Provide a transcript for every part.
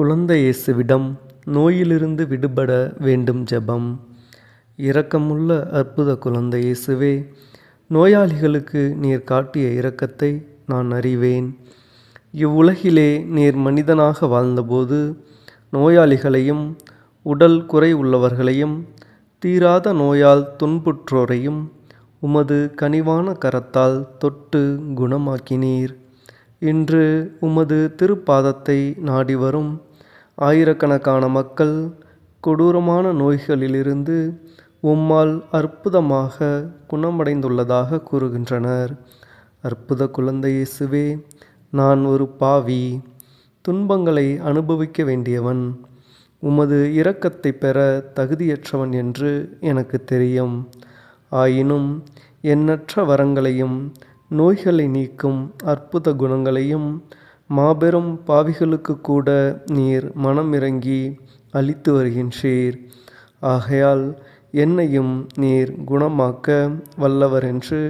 குழந்தை இயேசுவிடம் நோயிலிருந்து விடுபட வேண்டும் ஜெபம். இரக்கமுள்ள அற்புத குழந்தை இயேசுவே நோயாளிகளுக்கு நீர் காட்டிய இரக்கத்தை நான் அறிவேன். இவ்வுலகிலே நீர் மனிதனாக வாழ்ந்தபோது நோயாளிகளையும் உடல் குறை உள்ளவர்களையும் தீராத நோயால் துன்புற்றோரையும் உமது கனிவான கரத்தால் தொட்டு குணமாக்கினீர். இன்று உமது திருப்பாதத்தை நாடி வரும் ஆயிரக்கணக்கான மக்கள் கொடூரமான நோய்களிலிருந்து உம்மால் அற்புதமாக குணமடைந்துள்ளதாக கூறுகின்றனர். அற்புத குழந்தை இயேசுவே நான் ஒரு பாவி துன்பங்களை அனுபவிக்க வேண்டியவன். உமது இரக்கத்தை பெற தகுதியற்றவன் என்று எனக்கு தெரியும். ஆயினும் எண்ணற்ற வரங்களையும் நோய்களை நீக்கும் அற்புத குணங்களையும் மாபெரும் பாவிகளுக்கு கூட நீர் மனம் இறங்கி அளித்து வருகின்றீர் ஆகையால் என்னையும் நீர் குணமாக்க வல்லவர் என்று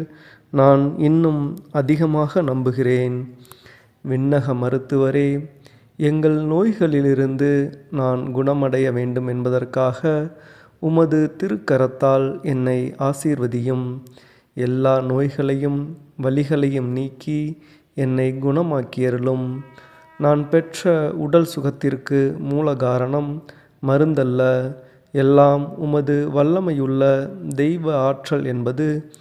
நான் இன்னும் அதிகமாக நம்புகிறேன். விண்ணக மருத்துவரே எங்கள் நோய்களிலிருந்து நான் குணமடைய வேண்டும் என்பதற்காக உமது திருக்கரத்தால் என்னை ஆசீர்வதியும். எல்லா நோய்களையும் வலிகளையும் நீக்கி என்னை குணமாக்கியருளும். நான் பெற்ற உடல் சுகத்திற்கு மூல காரணம் மருந்தல்ல. எல்லாம் உமது வல்லமையுள்ள தெய்வ ஆற்றல் என்பது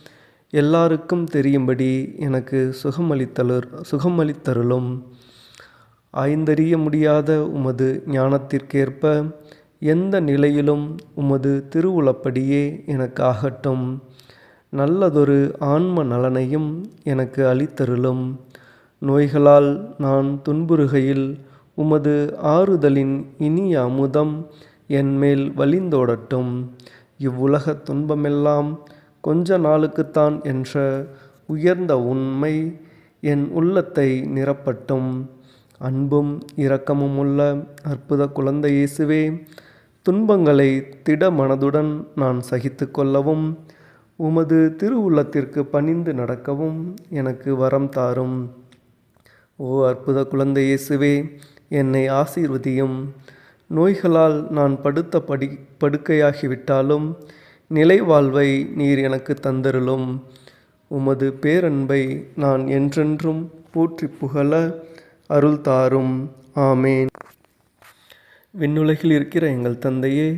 எல்லாருக்கும் தெரியும்படி எனக்கு சுகமளித்தலர் சுகமளித்தருளும். ஆய்ந்தறிய முடியாத உமது ஞானத்திற்கேற்ப எந்த நிலையிலும் உமது திருவுளப்படியே எனக்கு ஆகட்டும். நல்லதொரு ஆன்ம நலனையும் எனக்கு அளித்தருளும். நோய்களால் நான் துன்புறுகையில் உமது ஆறுதலின் இனிய அமுதம் என்மேல் வழிந்தோடட்டும். இவ்வுலக துன்பமெல்லாம் கொஞ்ச நாளுக்குத்தான் என்ற உயர்ந்த உண்மை என் உள்ளத்தை நிரப்பட்டும். அன்பும் இரக்கமும் உள்ள அற்புத குழந்தை இயேசுவே துன்பங்களை திட மனதுடன் நான் சகித்து கொள்ளவும் உமது திருவுள்ளத்திற்கு பணிந்து நடக்கவும் எனக்கு வரம் தாரும். ஓ அற்புத குழந்தை இயேசுவே என்னை ஆசீர்வதியும். நோய்களால் நான் படுத்த படி படுக்கையாகிவிட்டாலும் நிலைவாழ்வை நீர் எனக்கு தந்தருளும். உமது பேரன்பை நான் என்றென்றும் போற்றி புகழ அருள் தாரும். ஆமேன். விண்ணுலகில் இருக்கிற எங்கள் தந்தையே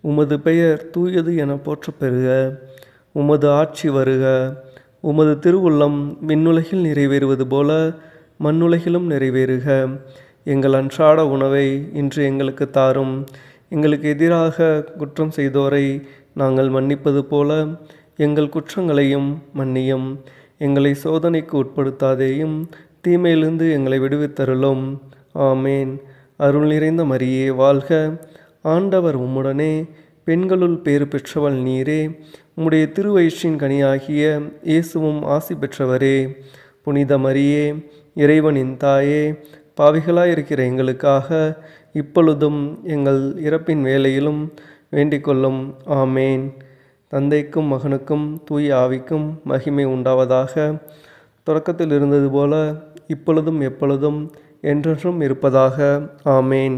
உமது பெயர் தூயது என போற்ற பெறுக உமது ஆட்சி வருக. உமது திருவுள்ளம் விண்ணுலகில் நிறைவேறுவது போல மண்ணுலகிலும் நிறைவேறுக. எங்கள் அன்றாட உணவை இன்று எங்களுக்கு தாரும். எங்களுக்கு எதிராக குற்றம் செய்தோரை நாங்கள் மன்னிப்பது போல எங்கள் குற்றங்களையும் மன்னியும். எங்களை சோதனைக்கு உட்படுத்தாதேயும் தீமையிலிருந்து எங்களை விடுவித்தருளும். ஆமேன். அருள் நிறைந்த மரியே வாழ்க. ஆண்டவர் உம்முடனே பெண்களுள் பேறு பெற்றவள் நீரே. உம்முடைய திருவயிற்றின் கனியாகிய இயேசுவும் ஆசி பெற்றவரே. புனித மரியே இறைவனின் தாயே பாவிகளாயிருக்கிற எங்களுக்காக இப்பொழுதும் எங்கள் இறப்பின் வேலையிலும் வேண்டிக்கொள்ளும். ஆமேன். தந்தைக்கும் மகனுக்கும் தூய ஆவிக்கும் மகிமை உண்டாவதாக. தொடக்கத்தில் இருந்தது போல இப்பொழுதும் எப்பொழுதும் என்றென்றும் இருப்பதாக. ஆமேன்.